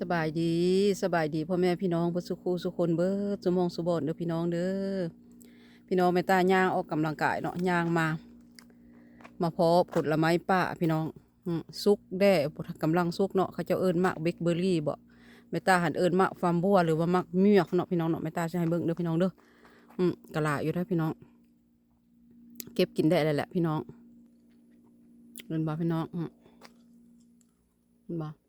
สบายดีสบายดีพ่อแม่พี่น้องเบ่สุขูสุคนเบิดสุมองสุบอนเด้อพี่น้องเด้อพี่น้องแม่ตาย่างออกกำลังกายเนาะย่างมา มาเพาะผลไม้ป่าพี่น้องอืมสุกแด้กำลังสุกเนาะเขาเจะเอิ้นมากเบกเบอร์รี่บ่แม่ตาหันเอิ้นมากฟาร์มบัวหรือว่ามักเมียกเนาะพี่น้องเนาะแม่ตาจะให้เบิ่งเด้อพี่น้องเด้ออืมกะลาอยู่เด้พี่น้อง เก็บกินได้แล้วแหละพี่น้องเงินบ่พี่น้องอืมเห็นบ่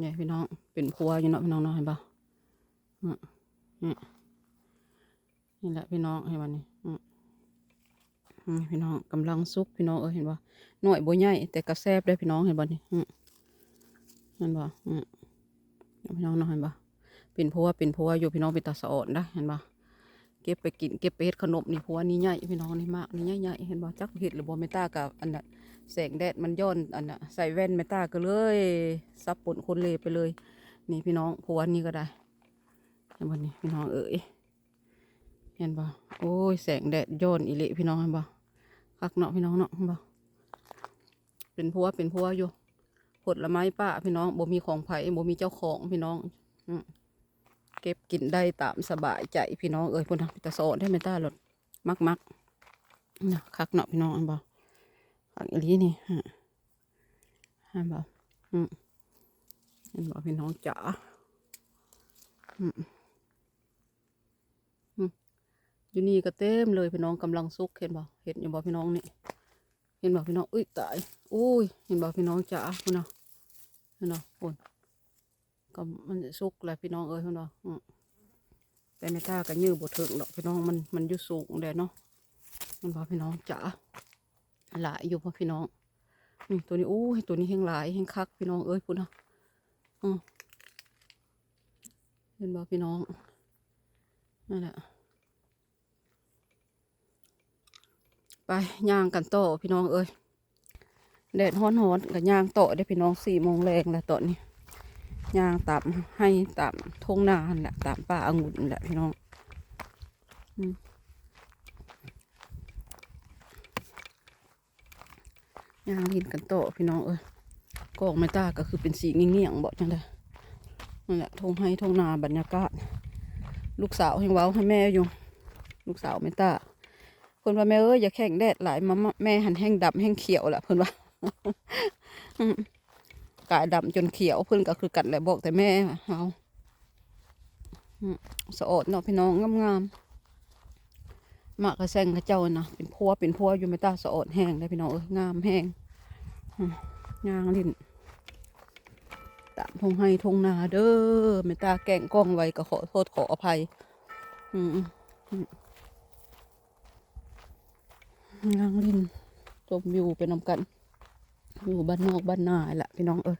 เนี่ยพี่น้อง เป็นพัวอยู่เนาะพี่น้องเนาะเห็นปะอืมนี่นี่แหละพี่น้องเห็นปะนี่อืมพี่น้องกำลังซุกพี่น้องเออเห็นปะหน่อยบ่ใหญ่แต่กระแซบได้พี่น้องเห็นปะนี่อืเห็นปะอืมพี่น้องเนาะเห็นปะเป็นพัวเป็นพัวอยู่พี่น้องเป็นตาสะออนได้เห็นปะเก็บไปกินเก็บไปเฮ็ดขนมนี่พัวนี่ใหญ่พี่น้องนี่มากนี่ใหญ่ใหญ่เห็นปะจักเห็ดหรือบ่ไม่ตากับอันนั้น แสงแดดมันย้อนอันน่ะใส่แว่นไม่ตาก็เลยซับปนคนเลไปเลย นี่พี่น้องผัวนี่ก็ได้เห็นบ่นี่พี่น้องเอ๋ยเห็นบ่โอ้ยแสงแดดย้อนอีเละพี่น้องเห็นบ่คักเนาะพี่น้องเนาะเห็นบ่เป็นผัวเป็นผัวอยู่ผลไม้ป้าพี่น้องบ่มีของไผ่บ่มีเจ้าของพี่น้องอืเก็บกินได้ตามสบายใจพี่น้องเอ๋ยพุ่นนะพี่ตาสอนให้ไม่ตาหลดมักมักนะคักเนาะพี่น้องเห็นบ่ ฝักอีลีนี่ฮะฮะบอกอืมเห็นบอกพี่น้องจ๋าอืมอืมอยู่นี่ก็เต็มเลยพี่น้องกำลังซุกเห็นบอกเห็นอยู่บอกพี่น้องนี่เห็นบอกพี่น้องอุ้ยตายอุ้ยเห็นบอกพี่น้องจ๋าคุณเนาะเห็นเนาะคุณก็มันซุกแหละพี่น้องเอ้ยคุณเนาะอืมแต่ในท่าก็ยื้อบถึงดอกพี่น้องมันมันยู่สูงเลยเนาะเห็นบอกพี่น้องจ๋า หลายอยู่พ่อพี่น้องนี่ตัวนี้โอ้ยตัวนี้แห้งหลายแห้งคักพี่น้องเอ้ยพุ่นนะอือเห็นบ่พี่น้องนั่นแหละไปย่างกันต่อพี่น้องเอ้ยแดดฮ้อนๆกับย่างต่อได้พี่น้องสี่โมงแรงแล้วตอนนี้ย่างตามให้ตามทงนานแหละตามป่าองุ่นนั่นแหละพี่น้อง ยางหินกันโตพี่น้องเอ้ยกอกไม่ตาก็คือเป็นสีเงี้ยงๆบอกจังไดนั่นแหละทงให้ทงนาบรรยากาศ ลูกสาวให้เว้าให้แม่อยู่ ลูกสาวไม่ตาเพิ่นว่าแม่เอ้ยอย่าแข่งแดดหลายมามแม่หันแห้งดำแห้งเขียวแหละเพิ่นว่ากายดำจนเขียวเพิ่นก็คือกันแหละบอกแต่แม่เอาสะอดเนาะพี่น้องงามๆ มากระแซงกระเจ้านะเป็นพัวเป็นพัวอยู่ไม่ตาสะอดแห้งได้พี่น้องเอ้ยงามแห้งอืมยางลิ้นตามทงให้ทงนาเด้อไม่ตาแกล้งกล้องไว้ก็ขอโทษขออภัย อืมอืมยางลิ้นชมวิวไปนำกัน อยู่บ้านนอกบ้านนาแหละพี่น้องเอ้ย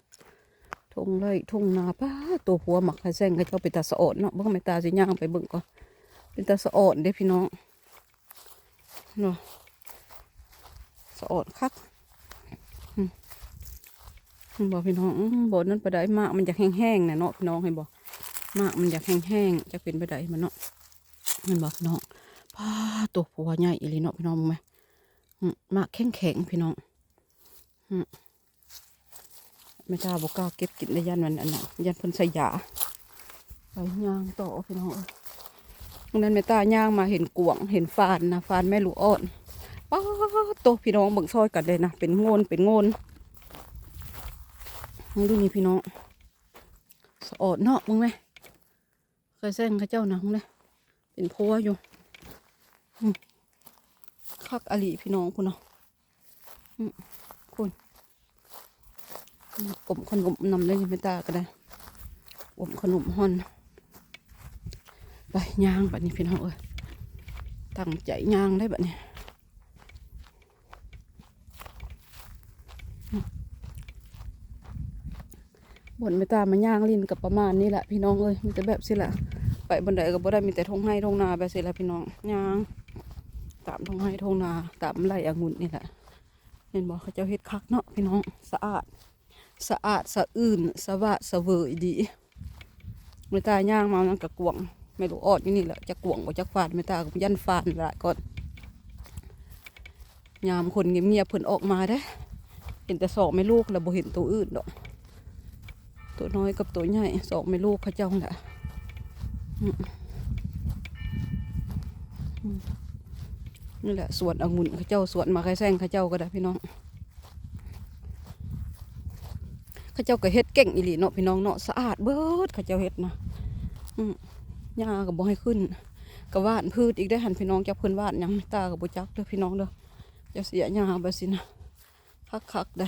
ทงเลยทงนาป้าตัวพัวหมักกระแซงกระเจ้าเป็นตาสะอดเนาะเบิ่งไม่ตาสิย่างไปเบิ่งก่อนเป็นตาสะอดเด้พี่น้อง เนาะสะอดคักบอกพี่น้องอื้อบนั้นไปได้มากมันอยากแห้งๆนะเนาะพี่น้องเห็นบอกมากมันอยากแห้งๆจะเป็นไปได้มันเนาะเห็นบอกพี่น้องป้าตัวผัวใหญ่อีหลีเนาะพี่น้องมึงไหมอืมมากแข็งๆพี่น้องไม่กล้าบอกกล้าเก็บกินได้ยันวันอันน่ะยันพ่นใส่ยาไปย่างต่อพี่น้องเอ้ย นนั้นแม่ตาย่างมาเห็นกวง เห็นฟานนะฟานแม่ลูกอ่อนป้าโตพี่น้องเบิ่งซอยกันเลยนะเป็นโงนเป็นโงนมึงดูนี่พี่น้องสะอดเนาะมึงไหมเคยแซงเข้าเจ้านะมึงเลยเป็นพัวอยู่คักอลีพี่น้องคุณเนาะคุณกลมขนมนำได้ยังไม่ตาก็ได้กลมขนมฮอน ไปย่างแบบนี้พี่น้องเอ้ยตั้งใจย่างได้แบบนี้บนไม่ตามมาย่างลินกับประมาณนี้แหละพี่น้องเอ้ยมีแต่แบบสิละไปบนไดก็บ่ได้มีแต่ทงให้ทงนาแบบสิละพี่น้องย่าง ตามทงให้ทงนาตามไร่องุ่นนี่แหละเห็นบอกเขาเจ้าเฮ็ดคักเนาะพี่น้องสะอาดสะอาดสะอื่นสะวะสะเวยดีไม่ตาย่างมามันกะกวง ไม่รู้ออดอยู่นี่แหละจะกวงกว่าจะฟาดไม่ตากับยันฟาดละก่อนยามคนเงียบๆเพิ่นออกมาเด้เห็นแต่สองไม่ลูกแล้วบ่เห็นตัวอื่นดอก ตัวน้อยกับตัวใหญ่สองไม่ลูกเขาเจ้าแหละนี่แหละสวนองุ่นเขาเจ้าสวนมาไข่แซงเขาเจ้าก็ได้พี่น้องเขาเจ้าก็เฮ็ดเก่งอีหลีเนาะพี่น้องเนาะสะอาดเบิดเขาเจ้าเฮ็ดนะอืม หญ้าก็บ่ให้ขึ้นก็ว่านพืชอีกได้หันพี่น้องจับเพิ่อนว่านยังตาก็บ่จักเด้อพี่น้องเด้อจะเสียหญ้าบ่สินะคักๆได้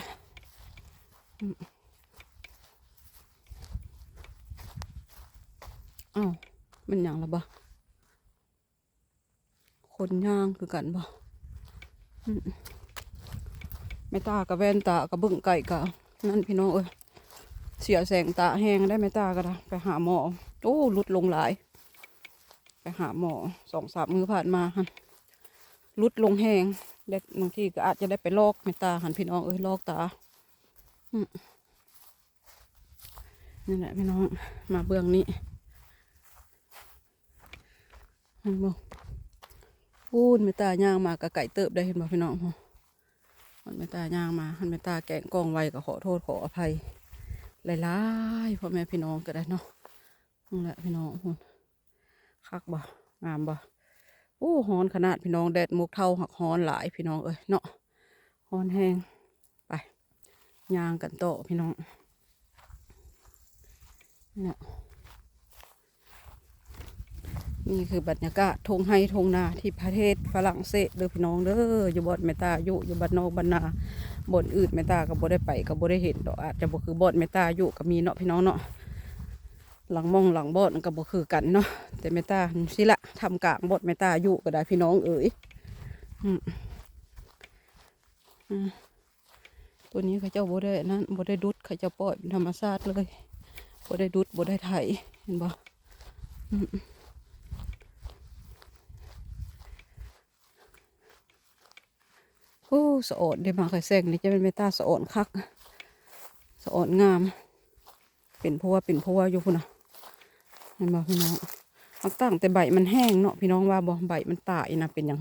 ออ้าวมันยังละบ่คนย่างคือกันบ่อืมแม่ตากับแว่นตากับเบิ่งไก่กะนั่นพี่น้องเอ้ยเสียแสงตาแห้งได้แม่ตาก็ได้ไปหาหมอโอ้ลุดลงหลาย ไปหาหมอสองสามมือผ่านมาหันหลุดลงแหงเด็กบางทีก็อาจจะได้ไปลอกแม่ตาหันพี่น้องเอ้ยลอกตานี่แหละพี่น้องมาเบื้องนี้เห็นบ่พูดไม่ตาย่างมากะไก่เติบได้เห็นบ่พี่น้องบ่มันไม่ตาย่างมามันไม่ตาแกงกองไว้ก็ขอโทษขออภัยหลายๆพ่อแม่พี่น้องก็ได้เนาะนั่นแหละพี่น้องพุ่น คักบ่งามบ่โอ้ฮ้อนขนาดพี่น้องแดดมุกเท่าหักฮ้อนหลายพี่น้องเอ้ยเนาะฮ้อนแห้งไปยางกันโตพี่น้องเนี่ยนี่คือบรรยากาศทงไฮทงนาที่ประเทศฝรั่งเศสเด้อพี่น้องเด้ออยู่บ่อนเมตาอยู่อยู่บ้านนอกบ้านนาบ่อนอื่นเมตาก็บ่ได้ไปก็บ่ได้เห็นดอกอาจจะบ่คือบ่อนเมตาอยู่ก็มีเนาะพี่น้องเนาะ หลังมองหลังบ่อนก็บ่คือกันเนาะแต่เมตาสิละทำกลางบ่อนเมตาอยู่ก็ได้พี่น้องเอ๋ยอืมอืมตัวนี้เขาเจ้าบ่ได้นั่นบ่ได้ดุดเขาเจ้าปล่อยเป็นธรรมชาติเลยบ่ได้ดุดบ่ได้ไถเห็นบ่โอ้สะอดได้มาไข่แซงนี่จะเป็นเมตาสะโอนคักสะโอนงาม เป็นเพราะว่าเป็นเพราะว่าอยู่พุ่นนะ เห็นบ่พี่น้องมักตั้งแต่ใบมันแห้งเนาะพี่น้องว่าบ่ใบมันตายนะเป็นอย่าง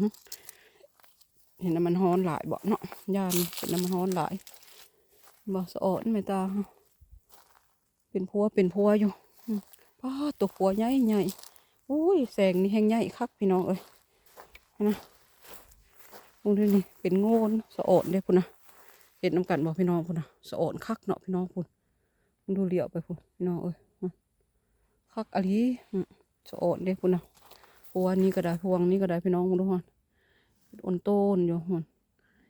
เห็นน้ำมันฮ้อนหลายบ่เนาะยานเป็นน้ำมันฮ้อนหลายบ่สะโอนเมตา เป็นพัวเป็นพัวอยู่ป้าตัวพัวใหญ่ใหญ่โอ้ยแสงนี่แห้งใหญ่คักพี่น้องเอ้ยนะพวกนี้นี่เป็นโงนสะโอนเด้พุ่นนะเห็นน้ำกันบอกพี่น้องพุ่นนะสะโอนคักเนาะพี่น้องพุ่นดูเหลียวไปพุ่นพี่น้องเอ้ย คักอะไรอืมสะอนเด้พุ่นะพวงนี้ก็ได้พวงนี้ก็ได้พี่น้องมึงดูฮอนอ่อนโต้นอยู่ฮอน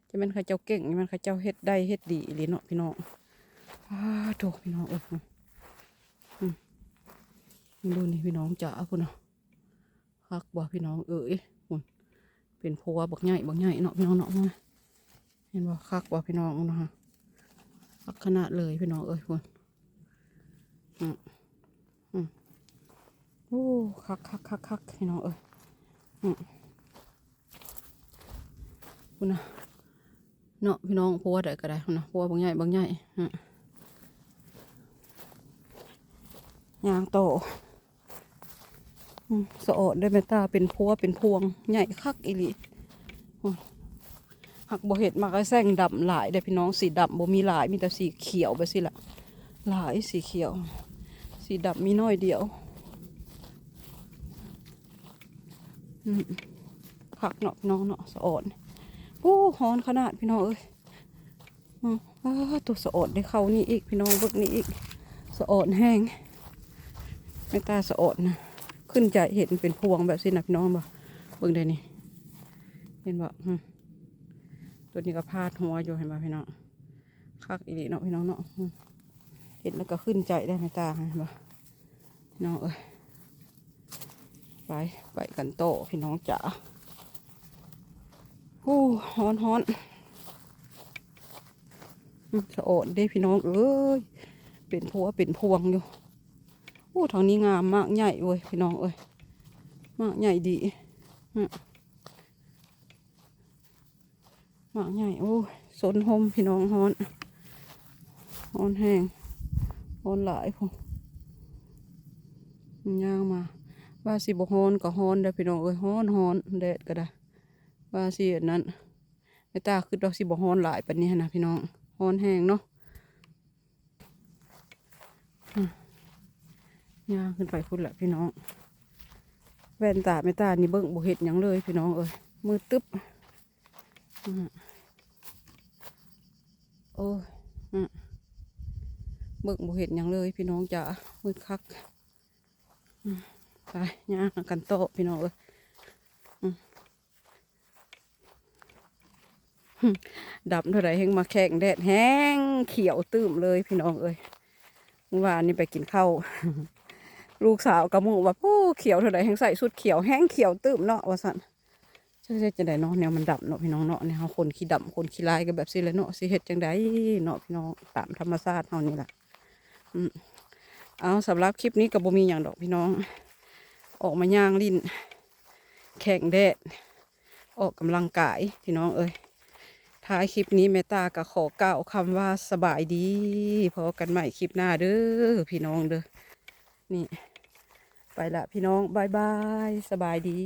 จะเป็นข้าเจ้าเก่งจะเป็นข้าเจ้าเฮ็ดได้เฮ็ดดีอีหลีเนาะพี่น้องอ้าโถพี่น้องเออดูนี่พี่น้องจ๋าพุ่นะคักบ่พี่น้องเอ้ยพุ่นเป็นพัวบักใหญ่บักใหญ่เนาะพี่น้องเนาะเห็นบ่คักบ่พี่น้องเนาะฮะคักขนาดเลยพี่น้องเอ้ยคนอืมอืม โอ้คักคักคักคักพี่น้องเอ้ยอืมคุณนะเนาะพี่น้องพัวได้ก็ได้คุณนะพัวบักใหญ่บักใหญ่ยางโตอืมสะอดได้แม่ตาเป็นพัวเป็นพวงใหญ่คักอีหลีหักบ่เห็ดมากก็แซงดำหลายได้พี่น้องสีดำบ่มีหลายมีแต่สีเขียวไปสิละหลายสีเขียว สีดำมีน้อยเดียว คักเนาะพี่น้องเนาะสะอดโอ้ฮ้อนขนาดพี่น้องเอ้ยอ้าตัวสะอดได้เข้านี่อีกพี่น้องเบิกนี่อีกสะอดแห้งแม่ตาสะอดนะขึ้นใจเห็นเป็นพวงแบบสินะพี่น้องบ่เบิ่งได้นี่เห็นบ่อืมตัวนี้ก็พาดหัวอยู่เห็นบ่พี่น้องคักอีหลีเนาะพี่น้องเนาะเห็นแล้วก็ขึ้นใจได้ไหมตาเห็นบ่พี่น้องเอ้ย ไปไปกันโตพี่น้องจ๋าโอ้ฮ้อนฮ้อนสะโอดเด้พี่น้องเอ้ยเป็นพัวเป็นพวงอยู่โอ้ทางนี้งามมากใหญ่เว้ยพี่น้องเอ้ยมากใหญ่ดีมากใหญ่โอ้ยสนหมพี่น้องฮ้อนฮ้อนแห้งฮ้อนหลายพงย่างมา ว่าสิบฮ้อนก็ฮ้อนได้พี่น้องเอ้ยฮ้อนฮ้อนแดดก็ได้ว่าสิอันนั้นไม่ตาคือดอกสิบฮ้อนหลายปานนี้นะพี่น้องฮ้อนแห้งเนาะย่างขึ้นไปพุ่นแหละพี่น้อง แว่นตาไม่ตานี่เบิ่งบ่เห็ดยังเลยพี่น้องเอ้ยมือตึ๊บโอ้ยเบิ่งบ่เห็ดยังเลยพี่น้องจ๋ามือคัก อืม ไปย่างกันโตพี่น้องเอ้ยอืมหึดับเท่าไรแห้งมาแข่งแดดแห้งเขียวตื้มเลยพี่น้องเอ้ยเมื่อวานนี่ไปกินข้าวลูกสาวกระมูว่าโอ้เขียวเท่าไรแห้งใส่สุดเขียวแห้งเขียวตื้มเนาะว่าสันใช่ใช่จังได้เนาะแนวมันดำเนาะพี่น้องเนาะเนี่ยเฮาคนขี้ดำคนขี้ลายก็แบบสิแหละเนาะสิเฮ็ดจังไดเนาะพี่น้องตามธรรมชาติเฮานี่แหละอืมเอาสำหรับคลิปนี้ก็บ่มีหยังดอกพี่น้อง ออกมาย่างลิ้น แข่งแดด ออกกำลังกายพี่น้องเอ้ยท้ายคลิปนี้แม่ตาก็ขอกล่าวคำว่าสบายดีพอกันใหม่คลิปหน้าเด้อพี่น้องเด้อนี่ ไปละพี่น้องบายบายสบายดี